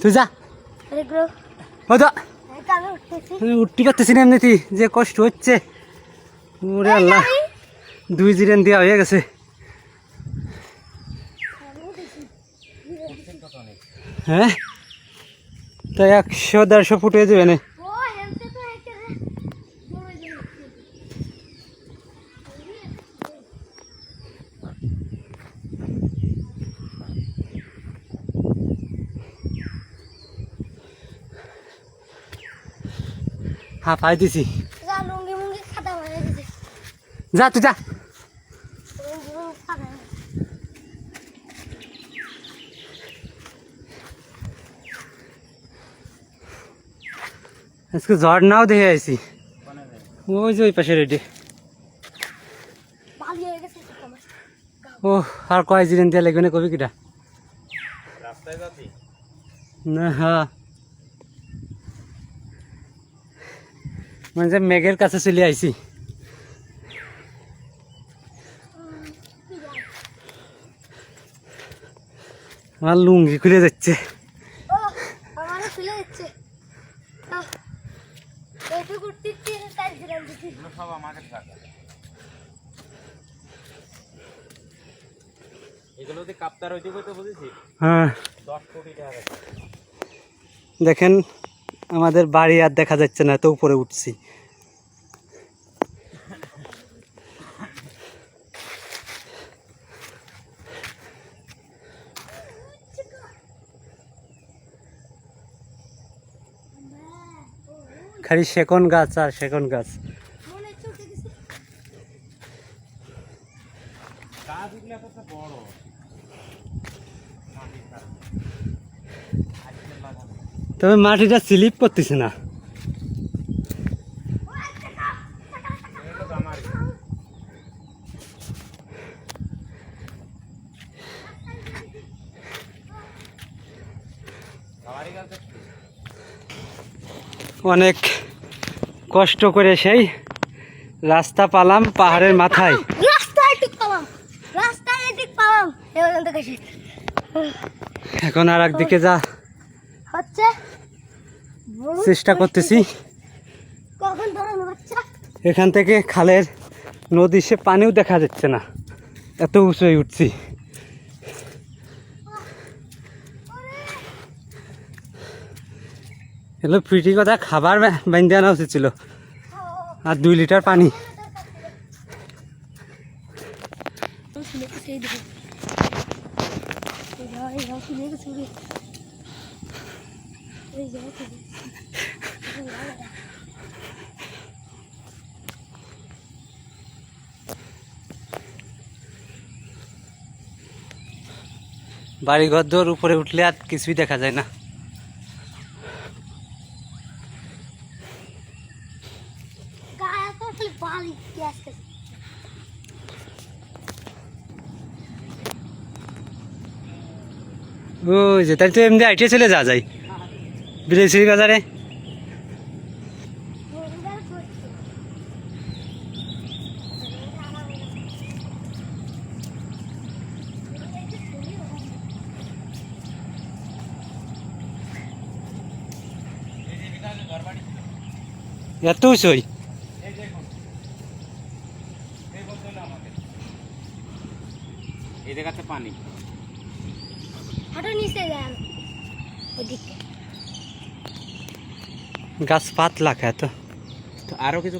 তুই যা। উঠতে পারতেছি না এমনিতে যে কষ্ট হচ্ছে। ওরে আল্লাহ। দুই জিরেন দেওয়া হয়ে গেছে। হ্যাঁ? তা একশো দেড়শো ফুট হয়ে যাবে না ও হেলতে তো একেবারে জমে জমে হ্যাঁ পাই দিছি যা লুঙ্গি মুঙ্গি খাতা হয়ে গেছে যা তুই যা লুঙ্গি মুঙ্গি খাতা হয়ে গেছে। আজকে ঝড় নাও দেখে আইছি ওই যে ওই পাশে রেডি বালি হয়ে গেছে তো কমাস ও আর কয় জিরেন দিয়া লাগবে না কবি কিটা না হ্যাঁ মানে যে মেঘের কাছে চলে আইছি। আমার লুঙ্গি খুলে যাচ্ছে। হ্যাঁ। দেখেন আমাদের বাড়ি আর দেখা যাচ্ছে না তো উপরে উঠছি। খালি সেকন গাছ আর সেকন গাছ। বড় তবে মাটিটা স্লিপ করতেছে না। অনেক কষ্ট করে সেই রাস্তা পালাম পাহাড়ের মাথায় এখন আর একদিকে যা চেষ্টা করতেছি। এখান থেকে খালের নদী সে পানিও দেখা যাচ্ছে না। এত উঁচু হয়ে উঠছি। এগুলো ফিটি কথা খাবার বান্ধে আনা উচিত ছিল। আর দুই লিটার পানি। বাড়ি ঘর উপরে উঠলে আর কিছুই দেখা যায় না। যে, তাহলে তো এমনি আইটে চলে যাওয়া যায় বিদেশির বাজারে? এত উঁচুই এই জায়গাতে পানি। হাঁটো নিচে যায় ওদিকে। গাছ পাতলা খায় তো। তো আরও কিছু